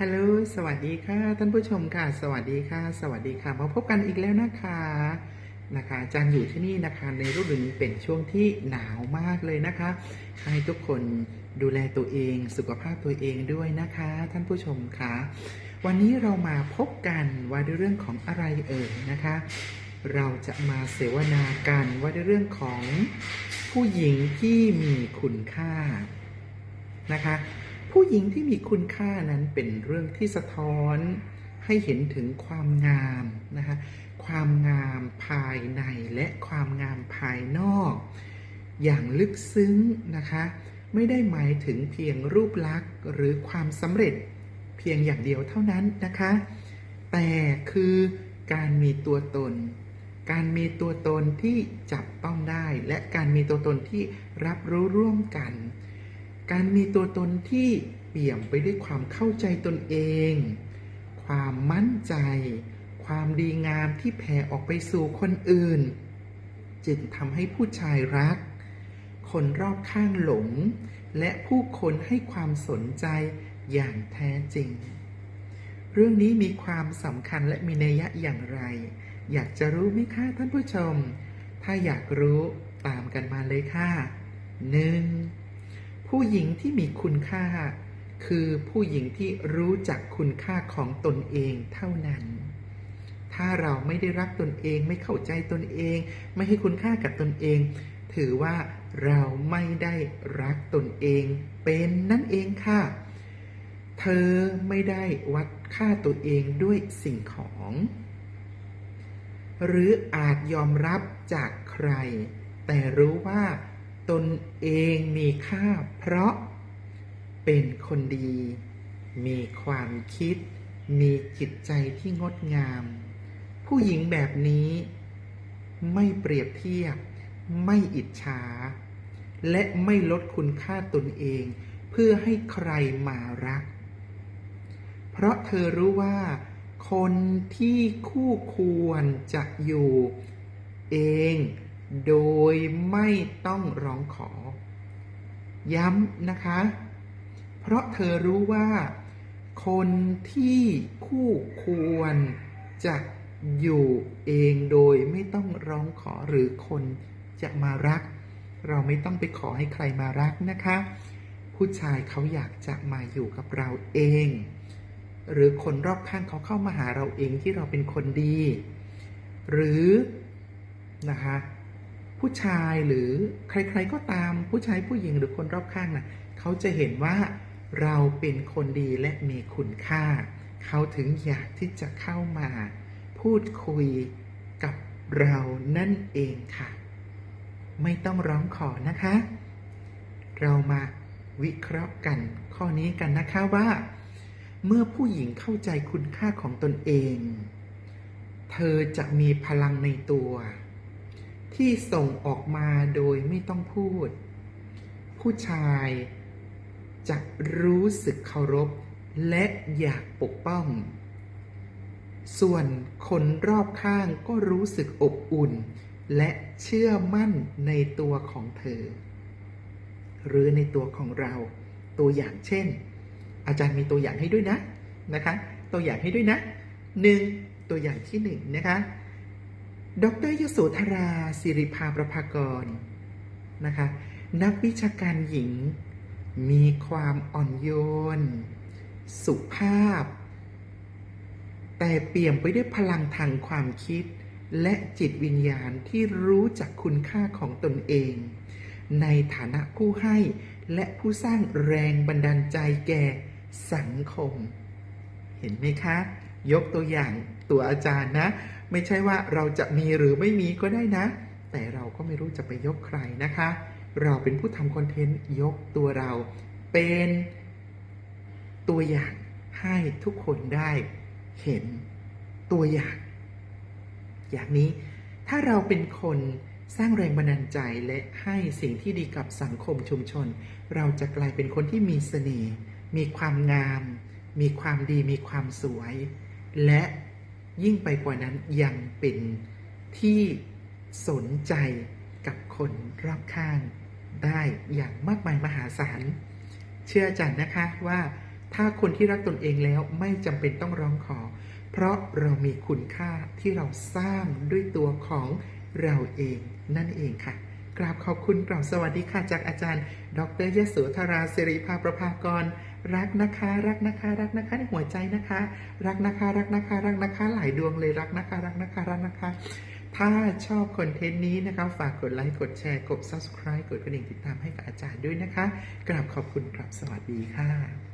ฮัลโหล สวัสดีค่ะ ท่านผู้ชมค่ะ สวัสดีค่ะ สวัสดีค่ะ มาพบกันอีกแล้วนะคะ นะคะจารย์อยู่ที่นี่นะคะในฤดูนี้เป็นช่วงที่หนาวมากเลยนะคะ ให้ทุกคนดูแลตัวเอง สุขภาพตัวเองด้วยนะคะ ท่านผู้ชมค่ะ วันนี้เรามาพบกันว่าด้วยเรื่องของอะไรเอ่ยนะคะ เราจะมาเสวนากันว่าด้วยเรื่องของผู้หญิงที่มีคุณค่านะคะ ผู้หญิงที่มีคุณค่านั้นเป็นเรื่องที่สะท้อนให้เห็นถึงความงามนะคะความงามภายในและความงามภายนอก อย่างลึกซึ้งนะคะ ไม่ได้หมายถึงเพียงรูปลักษณ์หรือความสำเร็จเพียงอย่างเดียวเท่านั้นนะคะ แต่คือการมีตัวตน การมีตัวตนที่จับต้องได้ และการมีตัวตนที่รับรู้ร่วมกัน การมีตัวตนที่เปี่ยมไปด้วยความเข้าใจตนเอง ความมั่นใจ ความดีงามที่แผ่ออกไปสู่คนอื่น จึงทำให้ผู้ชายรัก คนรอบข้างหลง และผู้คนให้ความสนใจอย่างแท้จริง เรื่องนี้มีความสำคัญและมีนัยยะอย่างไร อยากจะรู้ไหมคะท่านผู้ชม ถ้าอยากรู้ตามกันมาเลยค่ะหนึ่ง ผู้หญิงที่มีคุณค่า คือผู้หญิงที่รู้จักคุณค่าของตนเองเท่านั้น ถ้าเราไม่ได้รักตนเองไม่เข้าใจตนเอง ไม่ให้คุณค่ากับตนเอง ถือว่าเราไม่ได้รักตนเอง เป็นนั่นเองค่ะ เธอไม่ได้วัดค่าตัวเองด้วยสิ่งของ หรืออาจยอมรับจากใคร แต่รู้ว่า ตนเองมีค่าเพราะเป็นคนดี มีความคิด มีจิตใจที่งดงาม ผู้หญิงแบบนี้ ไม่เปรียบเทียบ ไม่อิจฉา และไม่ลดคุณค่าตนเอง เพื่อให้ใครมารัก เพราะเธอรู้ว่า คนที่คู่ควรจะอยู่ เอง โดยไม่ต้องร้องขอ ย้ำนะคะ เพราะเธอรู้ว่า คนที่คู่ควรจะอยู่เองโดยไม่ต้องร้องขอหรือคนจะมารัก เราไม่ต้องไปขอให้ใครมารักนะคะ ผู้ชายเขาอยากจะมาอยู่กับเราเอง หรือคนรอบข้างเขาเข้ามาหาเราเองที่เราเป็นคนดี หรือนะคะ ผู้ชายหรือใครๆก็ตามผู้ชายผู้หญิงหรือคนรอบข้างนะ่ะเขาจะเห็นว่าเราเป็นคนดีและมีคุณค่า เขาถึงอยากที่จะเข้ามา พูดคุยกับเรานั่นเองค่ะ ไม่ต้องร้องขอนะคะ เรามาวิเคราะห์กันข้อนี้กันนะคะว่า เมื่อผู้หญิงเข้าใจคุณค่าของตนเอง เธอจะมีพลังในตัว ที่ส่งออกมาโดยไม่ต้องพูด ผู้ชายจะรู้สึกเคารพ และอยากปกป้อง ส่วนคนรอบข้างก็รู้สึกอบอุ่น และเชื่อมั่นในตัวของเธอ หรือในตัวของเรา ตัวอย่างเช่น อาจารย์มีตัวอย่างให้ด้วยนะนะคะ ตัวอย่างให้ด้วยนะหนึ่งตัวอย่างที่หนึ่งนะคะ ดรยโสธราสิริภาประภากรนะคะ นักวิชาการหญิง มีความอ่อนโยน สุภาพ แต่เปี่ยมไปด้วยพลังทางความคิด และจิตวิญญาณที่รู้จักคุณค่าของตนเอง ในฐานะผู้ให้และผู้สร้างแรงบันดาลใจแก่สังคม เห็นไหมคะ ยกตัวอย่างตัวอาจารย์นะ ไม่ใช่ว่าเราจะมีหรือไม่มีก็ได้นะ แต่เราก็ไม่รู้จะไปยกใครนะคะ เราเป็นผู้ทำคอนเทนต์ยกตัวเราเป็นตัวอย่างให้ทุกคนได้เห็นตัวอย่าง อย่างนี้ถ้าเราเป็นคนสร้างแรงบันดาลใจและให้สิ่งที่ดีกับสังคมชุมชน เราจะกลายเป็นคนที่มีเสน่ห์มีความงาม มีความดีมีความสวย และยิ่งไปกว่านั้นยังเป็นที่สนใจกับคนรอบข้างได้อย่างมากมายมหาศาล เชื่ออาจารย์นะคะว่าถ้าคนที่รักตนเองแล้วไม่จำเป็นต้องร้องขอ เพราะเรามีคุณค่าที่เราสร้างด้วยตัวของเราเองนั่นเองค่ะ กราบขอบคุณกราบสวัสดีค่ะจากอาจารย์ ดรยโสธราสิริภาประภากร รักนะคะ รักนะคะ รักนะคะในหัวใจนะคะ รักนะคะ รักนะคะ รักนะคะ หลายดวงเลยรักนะคะ รักนะคะ รักนะคะ ถ้าชอบคอนเทนต์นี้นะคะ ฝากกดไลค์กดแชร์กด subscribe กดกระดิ่งติดตามให้กับอาจารย์ด้วยนะคะ กราบขอบคุณกราบสวัสดีค่ะ